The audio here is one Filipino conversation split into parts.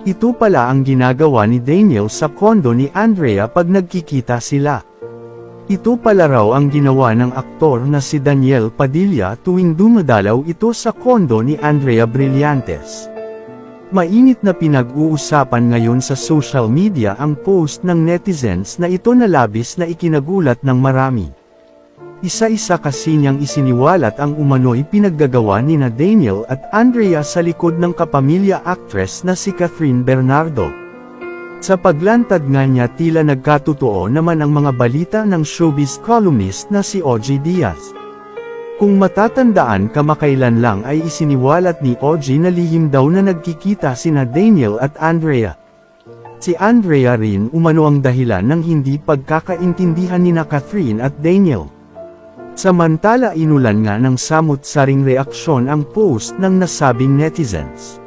Ito pala ang ginagawa ni Daniel sa kondo ni Andrea pag nagkikita sila. Ito pala raw ang ginawa ng aktor na si Daniel Padilla tuwing dumadalaw ito sa kondo ni Andrea Brillantes. Mainit na pinag-uusapan ngayon sa social media ang post ng netizens na ito na labis na ikinagulat ng marami. Isa-isa kasi niyang isiniwalat ang umano'y pinaggagawa ni na Daniel at Andrea sa likod ng kapamilya actress na si Catherine Bernardo. Sa paglantad nga niya tila nagkatotoo naman ang mga balita ng showbiz columnist na si OG Diaz. Kung matatandaan kamakailan lang ay isiniwalat ni OG na lihim daw na nagkikita sina Daniel at Andrea. Si Andrea rin umano ang dahilan ng hindi pagkakaintindihan ni na Catherine at Daniel. Samantala inulan nga ng samot-saring reaksyon ang post ng nasabing netizens.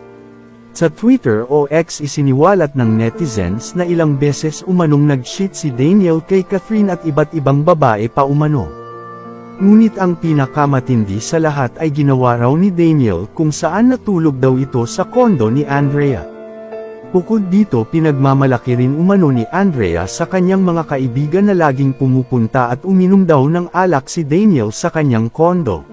Sa Twitter o X isiniwalat ng netizens na ilang beses umanong nag-cheat si Daniel kay Catherine at iba't ibang babae pa umano. Ngunit ang pinakamatindi sa lahat ay ginawa raw ni Daniel kung saan natulog daw ito sa kondo ni Andrea. Bukod dito pinagmamalaki rin umano ni Andrea sa kanyang mga kaibigan na laging pumupunta at uminom daw ng alak si Daniel sa kanyang kondo.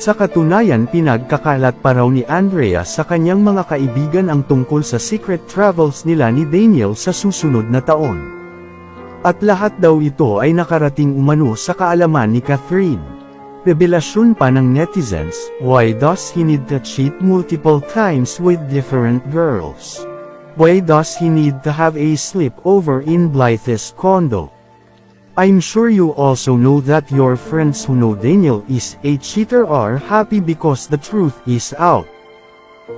Sa katunayan pinagkakalat pa raw ni Andrea sa kanyang mga kaibigan ang tungkol sa secret travels nila ni Daniel sa susunod na taon. At lahat daw ito ay nakarating umano sa kaalaman ni Catherine. Revelasyon pa ng netizens, why does he need to cheat multiple times with different girls? Why does he need to have a sleepover in Blythe's condo? I'm sure you also know that your friends who know Daniel is a cheater are happy because the truth is out.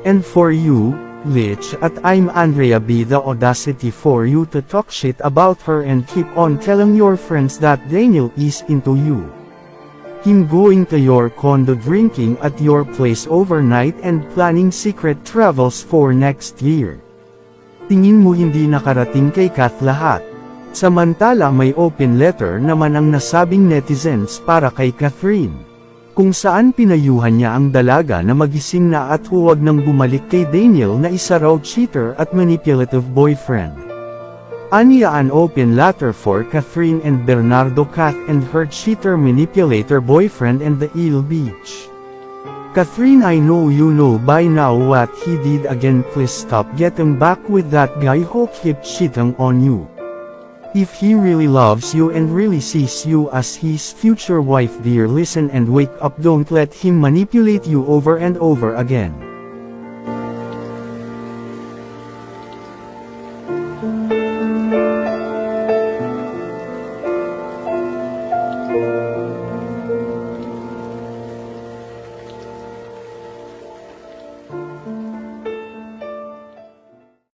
And for you, Lich at I'm Andrea B the audacity for you to talk shit about her and keep on telling your friends that Daniel is into you. Him going to your condo drinking at your place overnight and planning secret travels for next year. Tingin mo hindi nakarating kay Kath lahat. Samantala may open letter naman ang nasabing netizens para kay Catherine. Kung saan pinayuhan niya ang dalaga na magising na at huwag nang bumalik kay Daniel na isa raw cheater at manipulative boyfriend. Aniya an open letter for Catherine and Bernardo Kath and her cheater manipulator boyfriend and the Eel Beach. Catherine I know you know by now what he did again please stop getting back with that guy who keep cheating on you. If he really loves you and really sees you as his future wife dear listen and wake up don't let him manipulate you over and over again.